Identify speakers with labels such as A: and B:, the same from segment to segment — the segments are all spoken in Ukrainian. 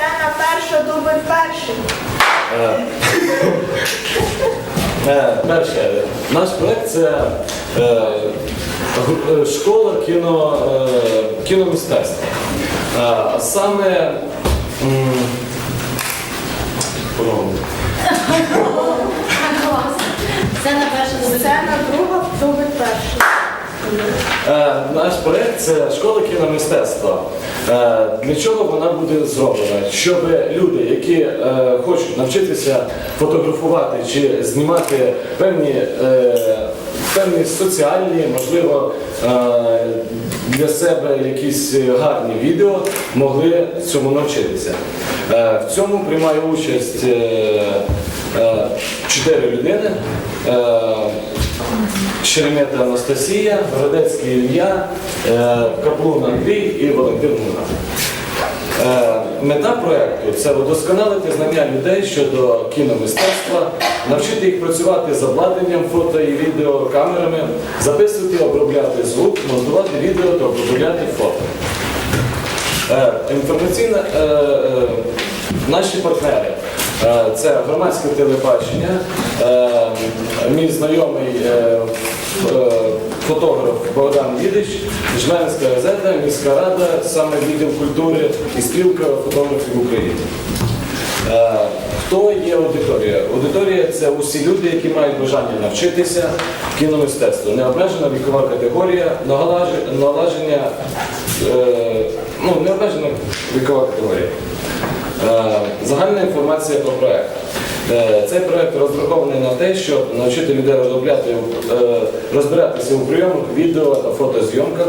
A: Сцена перша, дубль перший.
B: Е, е, Перше, наш проект це е, школа кіно, кіномистецтва. А саме
A: Сцена друга, дубль перший.
B: Е, Наш проект це школа кіномистецтва. Е, Для чого вона буде зроблена? Щоб люди, які е, хочуть навчитися фотографувати чи знімати певні, певні соціальні, можливо, для себе якісь гарні відео, могли цьому навчитися. В цьому приймає участь чотири людини. Шеремета Анастасія, Городецький Ілля, е, Каплун Андрій і Валентин Муна. Е, Мета проєкту це удосконалити знання людей щодо кіномистецтва, навчити їх працювати з обладнанням фото і відео камерами, записувати, обробляти звук, монтувати відео та обробляти фото. Е, Інформаційна наші партнери. Е, Це громадське телебачення, е, мій знайомий е, фотограф Богдан Відич, Жменська газета, міська рада, саме відділ культури і спілка фотографів України. Хто є аудиторія? Аудиторія це усі люди, які мають бажання навчитися кіномистецтву. Необмежена вікова категорія, е, ну, необмежена вікова категорія. Е, Загальна інформація про проект. Е, Цей проект розрахований на те, щоб навчити людей розробляти, е, розбиратися у прийомах, відео та фотозйомках,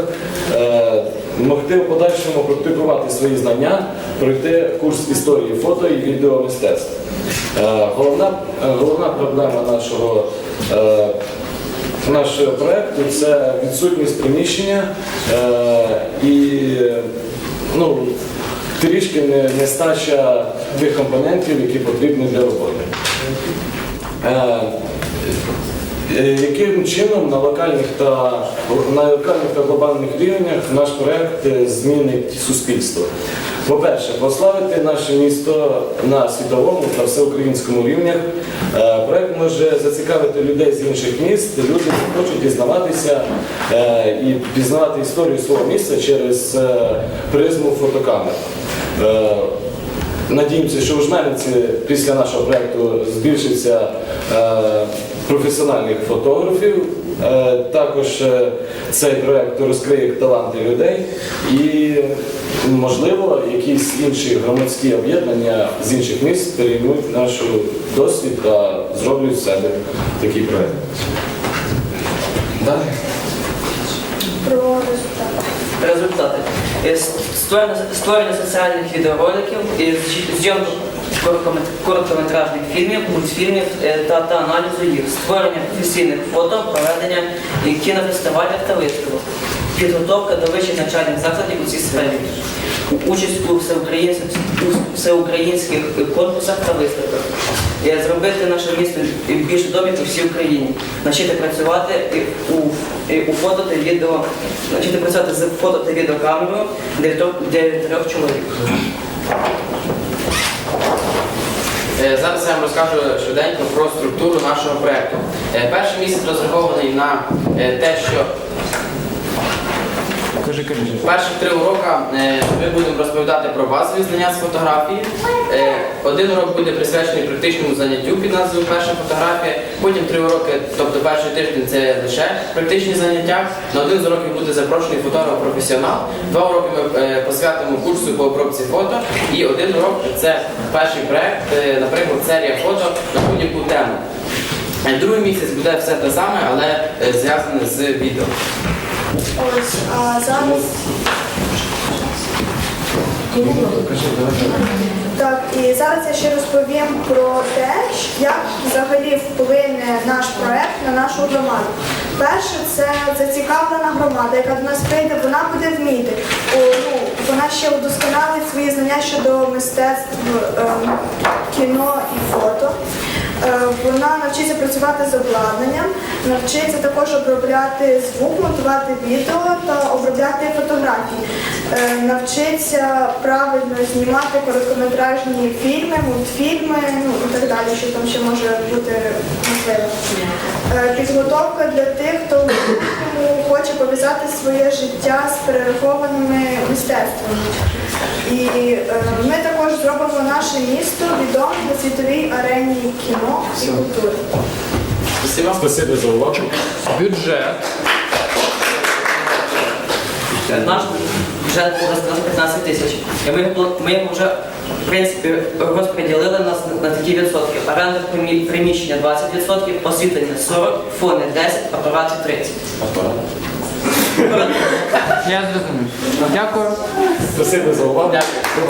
B: могти в подальшому практикувати свої знання, пройти курс історії фото і відеомистецтва. Головна, головна проблема нашого нашого проекту це відсутність приміщення і ну, трішки нестача тих компонентів, які потрібні для роботи. Е, е, Яким чином на локальних та на локальних та глобальних рівнях наш проект е, змінить суспільство? По-перше, прославити наше місто на світовому та всеукраїнському рівнях. Проект може зацікавити людей з інших міст, люди хочуть дізнаватися і пізнавати історію свого міста через призму фотокамер. Е, Надіємося, що у Жмениці після нашого проєкту збільшиться е, професіональних фотографів. Е, також цей проєкт розкриє таланти людей і, можливо, якісь інші громадські об'єднання з інших міст переймуть наш досвід та зроблять з себе такий проєкт. Далі.
C: Результати. Е, Створення, соціальних відеороликів, і зйомка короткометражних фільмів, мультфільмів е, та, та аналізу їх, створення професійних фото, проведення кінофестивалів та виставок, підготовка до вищих навчальних закладів у цій сфері, участь у всеукраїнських, конкурсах та виставках, зробити наше місто більш відомим у всій Україні, навчити працювати у, у фото та відео, навчити працювати з фото та відеокамерою для трьох, для трьох чоловік.
D: Е, Зараз я вам розкажу швиденько про структуру нашого проєкту. Е, Перший місяць розрахований на е, те, що перших три уроки е, ми будемо розповідати про базові знання з фотографії. Е, Один урок буде присвячений практичному заняттю під назвою Перша фотографія. Потім три уроки, тобто перший тиждень це лише практичні заняття. На один з уроків буде запрошений фотограф-професіонал. Два уроки ми е, посвятимо курсу по обробці фото. І один урок це перший проект, наприклад, серія фото на будь-яку тему. Другий місяць буде все те саме, але зв'язане з відео.
A: Ось, а зараз. Так, і зараз я ще розповім про те, як взагалі вплине наш проект на нашу громаду. Перше, це зацікавлена громада, яка до нас прийде, вона буде вміти. Ну, вона ще удосконалить свої знання щодо мистецтв ем, кіно і фото. Е, Вона навчиться працювати з обладнанням, навчиться також обробляти звук, монтувати відео та обробляти фотографії. Е, Навчиться правильно знімати короткометражні фільми, мультфільми, ну і так далі, що там ще може бути можливо. Е, Підготовка для тих, хто хоче пов'язати своє життя з перерахованими мистецтвами. І е, ми також зробимо наше місто відомим на світовій арені кіно і культури.
D: Спасибо.
B: Спасибі за увагу.
D: Бюджет.
C: Наш бюджет буде 15 тисяч. І ми, його- ми його вже в принципі розподілили нас на, на такі відсотки. Оренда приміщення 20%, освітлення 40%, фони 10%, апарати 30%.
D: Я зрозумів. Дякую.
B: Спасибо за увагу.
D: Дякую.